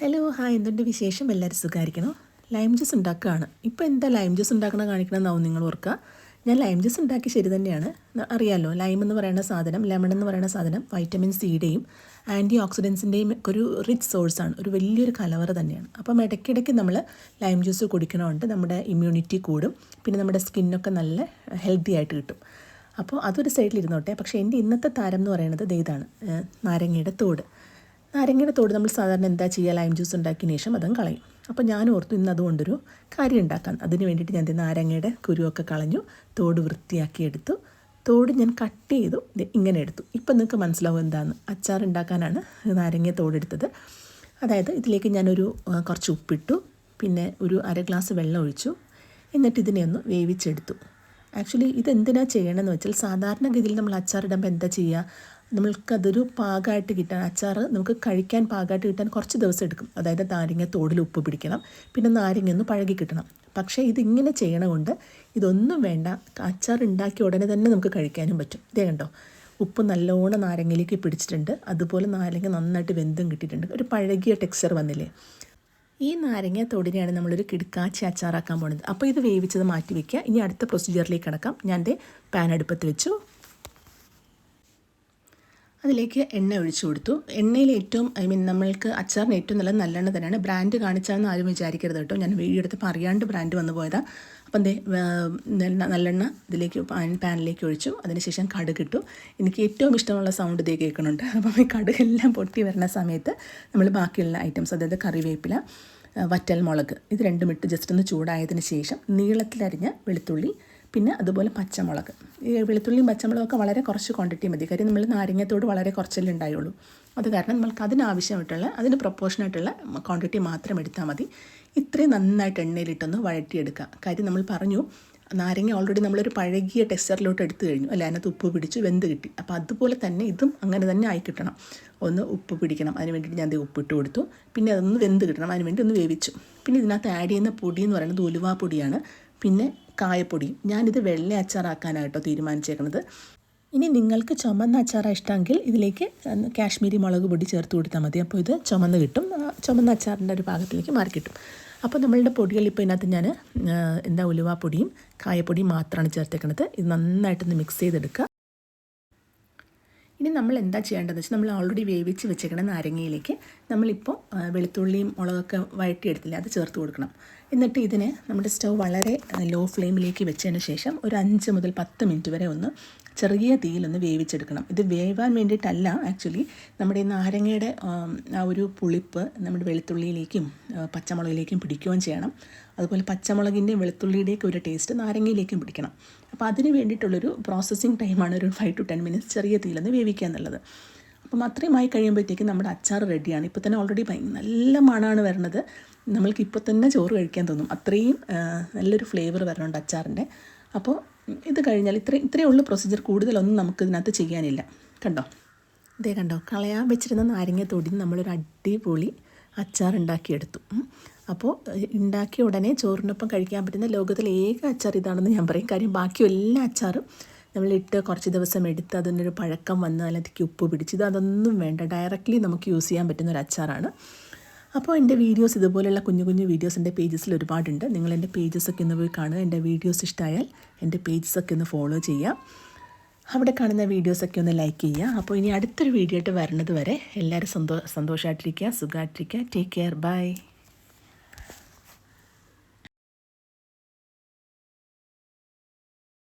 Hello hi എന്തുണ്ട് വിശേഷം? എല്ലാവരും സുഖമായിരിക്കണോ ലൈം ജ്യൂസ് ഉണ്ടാക്കുകയാണ്. ഇപ്പോൾ എന്താ ലൈം ജ്യൂസ് ഉണ്ടാക്കണ കാണിക്കണമെന്നാവും നിങ്ങൾ ഓർക്കുക. ഞാൻ ലൈം ജ്യൂസ് ഉണ്ടാക്കി ശരി തന്നെയാണ്. അറിയാമല്ലോ ലൈം എന്ന് പറയുന്ന സാധനം ലെമൺ എന്ന് പറയുന്ന സാധനം വൈറ്റമിൻ സിയുടെയും ആന്റി ഓക്സിഡൻസിന്റെയും ഒരു റിച്ച് സോഴ്സാണ് ഒരു വലിയൊരു കലവറ തന്നെയാണ്. അപ്പം ഇടയ്ക്കിടയ്ക്ക് നമ്മൾ ലൈം ജ്യൂസ് കുടിക്കണമുണ്ട്. നമ്മുടെ ഇമ്മ്യൂണിറ്റി കൂടും. പിന്നെ നമ്മുടെ സ്കിന്നൊക്കെ നല്ല ഹെൽത്തി ആയിട്ട് കിട്ടും. അപ്പോൾ അതൊരു സൈഡിലിരുന്നോട്ടെ പക്ഷേ എന്റെ ഇന്നത്തെ താരം എന്ന് പറയുന്നത് ഇതാണ്. നാരങ്ങയുടെ തോട്. നാരങ്ങയുടെ തോട് നമ്മൾ സാധാരണ എന്താ ചെയ്യുക? ലൈം ജ്യൂസ് ഉണ്ടാക്കിയതിന് ശേഷം അതും കളയും. അപ്പോൾ ഞാൻ ഓർത്തു ഇന്ന് അതുകൊണ്ടൊരു കാര്യം ഉണ്ടാക്കാൻ അതിന് വേണ്ടിയിട്ട് ഞാൻ നാരങ്ങയുടെ കുരുവൊക്കെ കളഞ്ഞു തോട് വൃത്തിയാക്കി എടുത്തു. തോട് ഞാൻ കട്ട് ചെയ്തു. ഇങ്ങനെ എടുത്തു. ഇപ്പം നിങ്ങൾക്ക് മനസ്സിലാവും എന്താണ് അച്ചാർ ഉണ്ടാക്കാനാണ് നാരങ്ങ തോടെടുത്തത് അതായത് ഇതിലേക്ക് ഞാനൊരു കുറച്ച് ഉപ്പിട്ടു. പിന്നെ ഒരു അര ഗ്ലാസ് വെള്ളം ഒഴിച്ചു. എന്നിട്ട് ഇതിനെ ഒന്ന് വേവിച്ചെടുത്തു. ആക്ച്വലി ഇതെന്തിനാ ചെയ്യണമെന്ന് വെച്ചാൽ സാധാരണഗതിയിൽ നമ്മൾ അച്ചാറിടുമ്പോൾ എന്താ ചെയ്യുക? നമ്മൾക്കതൊരു പാകമായിട്ട് കിട്ടാൻ അച്ചാർ നമുക്ക് കഴിക്കാൻ പാകമായിട്ട് കിട്ടാൻ കുറച്ച് ദിവസം എടുക്കും. അതായത് നാരങ്ങ തോടിൽ ഉപ്പ് പിടിക്കണം പിന്നെ നാരങ്ങ ഒന്ന് പഴകി കിട്ടണം. പക്ഷേ ഇതിങ്ങനെ ചെയ്യണമുണ്ട് ഇതൊന്നും വേണ്ട. അച്ചാർ ഉണ്ടാക്കിയ ഉടനെ തന്നെ നമുക്ക് കഴിക്കാനും പറ്റും. ഇതേ കണ്ടോ? ഉപ്പ് നല്ലോണം നാരങ്ങയിലേക്ക് പിടിച്ചിട്ടുണ്ട്. അതുപോലെ നാരങ്ങ നന്നായിട്ട് വെന്തും കിട്ടിയിട്ടുണ്ട്. ഒരു പഴകിയ ടെക്സ്ചർ വന്നില്ലേ? ഈ നാരങ്ങ തൊടിനെയാണ് നമ്മളൊരു കിടക്കാച്ചി അച്ചാറാക്കാൻ പോകുന്നത് അപ്പോൾ ഇത് വേവിച്ചത് മാറ്റി വയ്ക്കുക ഇനി അടുത്ത പ്രൊസീജിയറിലേക്ക് കിടക്കാം. ഞാൻ പാൻ അടുപ്പത്ത് വെച്ചു. അതിലേക്ക് എണ്ണ ഒഴിച്ചു കൊടുത്തു. എണ്ണയിൽ ഏറ്റവും ഐ മീൻ നമ്മൾക്ക് അച്ചാറിന് ഏറ്റവും നല്ല നല്ലെണ്ണ തന്നെയാണ്. ബ്രാൻഡ് കാണിച്ചാണെന്ന് ആരും വിചാരിക്കരുത് കേട്ടോ. ഞാൻ വീഡിയോ എടുത്തപ്പോൾ അറിയാണ്ട് ബ്രാൻഡ് വന്നു പോയതാ. അപ്പം ദേ നല്ലെണ്ണ ഇതിലേക്ക് പാനിലേക്ക് ഒഴിച്ചു. അതിനുശേഷം കടുക് ഇട്ടു. എനിക്ക് ഏറ്റവും ഇഷ്ടമുള്ള സൗണ്ട് ഇതേ കേൾക്കുന്നുണ്ട്. അപ്പം ഈ കടുകെല്ലാം പൊട്ടി വരുന്ന സമയത്ത് നമ്മൾ ബാക്കിയുള്ള ഐറ്റംസ് അതായത് കറിവേപ്പില വറ്റൽ മുളക് ഇത് രണ്ടും ഇട്ട് ജസ്റ്റ് ഒന്ന് ചൂടായതിന് ശേഷം നീളത്തിലരിഞ്ഞ വെളുത്തുള്ളി പിന്നെ അതുപോലെ പച്ചമുളക്. ഈ വെളുത്തുള്ളിയും പച്ചമുളകൊക്കെ വളരെ കുറച്ച് ക്വാണ്ടിറ്റി മതി. കാര്യം നമ്മൾ നാരങ്ങത്തോട് വളരെ കുറച്ചല്ലേ ഉണ്ടായുള്ളൂ. അത് കാരണം നമ്മൾക്ക് അതിനാവശ്യമായിട്ടുള്ള അതിന് പ്രൊപ്പോർഷനായിട്ടുള്ള ക്വാണ്ടിറ്റി മാത്രം എടുത്താൽ മതി. ഇത്രയും നന്നായിട്ട് എണ്ണയിലിട്ടൊന്ന് വഴറ്റിയെടുക്കുക. കാര്യം നമ്മൾ പറഞ്ഞു നാരങ്ങ ഓൾറെഡി നമ്മളൊരു പഴകിയ ടെക്സ്ചറിലോട്ട് എടുത്തു കഴിഞ്ഞു. അല്ല? അതിനകത്ത് ഉപ്പ് പിടിച്ച് വെന്ത് കിട്ടി. അപ്പോൾ അതുപോലെ തന്നെ ഇതും അങ്ങനെ തന്നെ ആയി കിട്ടണം. ഒന്ന് ഉപ്പ് പിടിക്കണം. അതിന് വേണ്ടിയിട്ട് ഞാൻ ദേ ഉപ്പിട്ട് കൊടുത്തു. പിന്നെ അതൊന്ന് വെന്ത് കിട്ടണം. അതിന് വേണ്ടി ഒന്ന് വേവിച്ചു. പിന്നെ ഇതിനകത്ത് ആഡ് ചെയ്യുന്ന പൊടി എന്ന് പറയുന്നത് ഉലുവാ പൊടിയാണ്. പിന്നെ കായപ്പൊടി. ഞാനിത് വെള്ള അച്ചാറാക്കാനായിട്ടോ തീരുമാനിച്ചേക്കുന്നത് ഇനി നിങ്ങൾക്ക് ചുമന്ന അച്ചാറാണ് ഇഷ്ടമെങ്കിൽ ഇതിലേക്ക് കാശ്മീരി മുളക് പൊടി ചേർത്ത് കൊടുത്താൽ മതി. അപ്പോൾ ഇത് ചുമന്ന് കിട്ടും. ചുമന്ന അച്ചാറിന്റെ ഒരു ഭാഗത്തിലേക്ക് മാറി കിട്ടും. അപ്പോൾ നമ്മളുടെ പൊടികൾ ഇപ്പോൾ ഇതിനകത്ത് ഞാൻ എന്താ ഉലുവാപ്പൊടിയും കായപ്പൊടിയും മാത്രമാണ് ചേർത്തേക്കുന്നത് ഇത് നന്നായിട്ടൊന്ന് മിക്സ് ചെയ്തെടുക്കുക. ഇനി നമ്മൾ എന്താ ചെയ്യേണ്ടതെന്ന് വെച്ചാൽ നമ്മൾ ഓൾറെഡി വേവിച്ച് വെച്ചേക്കണ നാരങ്ങയിലേക്ക് നമ്മളിപ്പോൾ വെളുത്തുള്ളിയും മുളകൊക്കെ വഴറ്റിയെടുത്തില്ലേ അത് ചേർത്ത് കൊടുക്കണം. എന്നിട്ട് ഇതിനെ നമ്മുടെ സ്റ്റൗ വളരെ ലോ ഫ്ലെയിമിലേക്ക് വെച്ചതിന് ശേഷം ഒരു അഞ്ച് മുതൽ പത്ത് മിനിറ്റ് വരെ ഒന്ന് ചെറിയ തീയിലൊന്ന് വേവിച്ചെടുക്കണം. ഇത് വേവാൻ വേണ്ടിയിട്ടല്ല ആക്ച്വലി നമ്മുടെ നാരങ്ങയുടെ ആ ഒരു പുളിപ്പ് നമ്മുടെ വെളുത്തുള്ളിയിലേക്കും പച്ചമുളകിലേക്കും പിടിക്കുകയും ചെയ്യണം. അതുപോലെ പച്ചമുളകിന്റെയും വെളുത്തുള്ളിയുടെയൊക്കെ ഒരു ടേസ്റ്റ് നാരങ്ങയിലേക്കും പിടിക്കണം. അപ്പോൾ അതിന് വേണ്ടിയിട്ടുള്ളൊരു പ്രോസസ്സിങ് ടൈമാണ് ഒരു ഫൈവ് ടു ടെൻ മിനിറ്റ്സ് ചെറിയ തീയിലൊന്ന് വേവിക്കുക എന്നുള്ളത്. അപ്പം അത്രയും ആയി കഴിയുമ്പോഴത്തേക്കും നമ്മുടെ അച്ചാർ റെഡിയാണ് ഇപ്പോൾ തന്നെ ഓൾറെഡി നല്ല മണമാണ് വരുന്നത്. നമ്മൾക്ക് ഇപ്പോൾ തന്നെ ചോറ് കഴിക്കാൻ തോന്നും. അത്രയും നല്ലൊരു ഫ്ലേവർ വരുന്നുണ്ട് അച്ചാറിന്റെ. അപ്പോൾ ഇത് കഴിഞ്ഞാൽ ഇത്ര ഇത്രയേ ഉള്ളൂ പ്രൊസീജിയർ കൂടുതലൊന്നും നമുക്ക് ഇതിനകത്ത് ചെയ്യാനില്ല. കണ്ടോ? ഇതേ കണ്ടോ കളയാൻ വെച്ചിരുന്ന നാരങ്ങ തൊടി നമ്മളൊരു അടിപൊളി അച്ചാർ ഉണ്ടാക്കിയെടുത്തു അപ്പോൾ ഉണ്ടാക്കിയ ഉടനെ ചോറിനൊപ്പം കഴിക്കാൻ പറ്റുന്ന ലോകത്തിലെ ഏക അച്ചാർ ഇതാണെന്ന് ഞാൻ പറയും. കാര്യം ബാക്കി എല്ലാ അച്ചാറും നമ്മളിട്ട് കുറച്ച് ദിവസം എടുത്ത് അതിനൊരു പഴക്കം വന്ന് അല്ലെങ്കിൽ ഉപ്പ് പിടിച്ച് ഇത് അതൊന്നും വേണ്ട. ഡയറക്റ്റ്ലി നമുക്ക് യൂസ് ചെയ്യാൻ പറ്റുന്ന ഒരു അച്ചാറാണ്. അപ്പോൾ എന്റെ വീഡിയോസ് ഇതുപോലെയുള്ള കുഞ്ഞു കുഞ്ഞു വീഡിയോസ് എന്റെ പേജസിൽ ഒരുപാടുണ്ട്. നിങ്ങൾ എന്റെ പേജസൊക്കെ ഒന്ന് പോയി കാണുക. എന്റെ വീഡിയോസ് ഇഷ്ടമായാൽ എന്റെ പേജസൊക്കെ ഒന്ന് ഫോളോ ചെയ്യുക. അവിടെ കാണുന്ന വീഡിയോസൊക്കെ ഒന്ന് ലൈക്ക് ചെയ്യുക. അപ്പോൾ ഇനി അടുത്തൊരു വീഡിയോ ആയിട്ട് വരുന്നത് വരെ എല്ലാവരും സന്തോ സന്തോഷമായിട്ടിരിക്കുക സുഖമായിട്ടിരിക്കുക ടേക്ക് കെയർ. ബൈ.